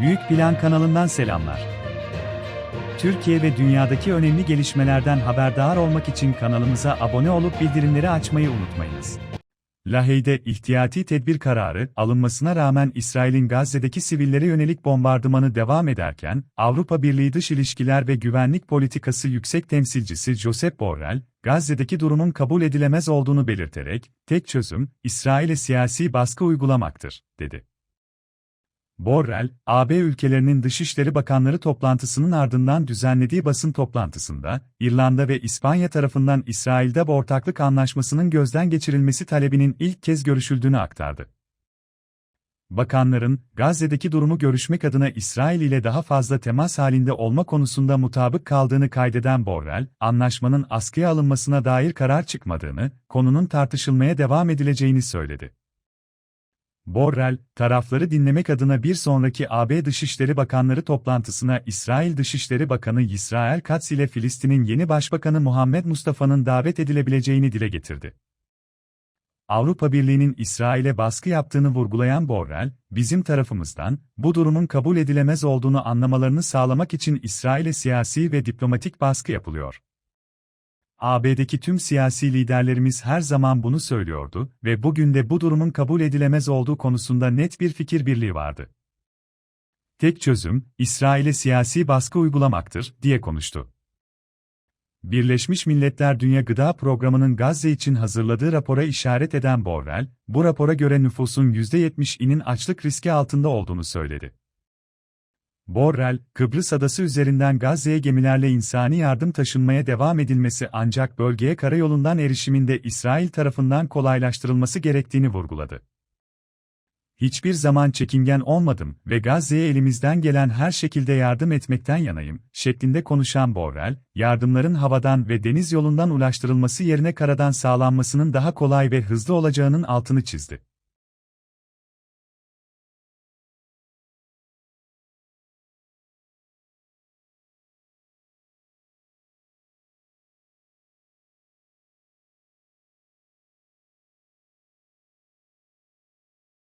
Büyük Plan kanalından selamlar. Türkiye ve dünyadaki önemli gelişmelerden haberdar olmak için kanalımıza abone olup bildirimleri açmayı unutmayınız. Lahey'de ihtiyati tedbir kararı alınmasına rağmen İsrail'in Gazze'deki sivillere yönelik bombardımanı devam ederken, Avrupa Birliği Dış İlişkiler ve Güvenlik Politikası Yüksek Temsilcisi Josep Borrell, Gazze'deki durumun kabul edilemez olduğunu belirterek, tek çözüm, İsrail'e siyasi baskı uygulamaktır, dedi. Borrell, AB ülkelerinin Dışişleri Bakanları toplantısının ardından düzenlediği basın toplantısında, İrlanda ve İspanya tarafından İsrail'de ortaklık anlaşmasının gözden geçirilmesi talebinin ilk kez görüşüldüğünü aktardı. Bakanların, Gazze'deki durumu görüşmek adına İsrail ile daha fazla temas halinde olma konusunda mutabık kaldığını kaydeden Borrell, anlaşmanın askıya alınmasına dair karar çıkmadığını, konunun tartışılmaya devam edileceğini söyledi. Borrell, tarafları dinlemek adına bir sonraki AB Dışişleri Bakanları toplantısına İsrail Dışişleri Bakanı Yisrael Katz ile Filistin'in yeni Başbakanı Muhammed Mustafa'nın davet edilebileceğini dile getirdi. Avrupa Birliği'nin İsrail'e baskı yaptığını vurgulayan Borrell, bizim tarafımızdan, bu durumun kabul edilemez olduğunu anlamalarını sağlamak için İsrail'e siyasi ve diplomatik baskı yapılıyor. AB'deki tüm siyasi liderlerimiz her zaman bunu söylüyordu ve bugün de bu durumun kabul edilemez olduğu konusunda net bir fikir birliği vardı. Tek çözüm, İsrail'e siyasi baskı uygulamaktır, diye konuştu. Birleşmiş Milletler Dünya Gıda Programı'nın Gazze için hazırladığı rapora işaret eden Borrell, bu rapora göre nüfusun %70'inin açlık riski altında olduğunu söyledi. Borrell, Kıbrıs adası üzerinden Gazze'ye gemilerle insani yardım taşınmaya devam edilmesi ancak bölgeye karayolundan erişiminde İsrail tarafından kolaylaştırılması gerektiğini vurguladı. Hiçbir zaman çekingen olmadım ve Gazze'ye elimizden gelen her şekilde yardım etmekten yanayım, şeklinde konuşan Borrell, yardımların havadan ve deniz yolundan ulaştırılması yerine karadan sağlanmasının daha kolay ve hızlı olacağının altını çizdi.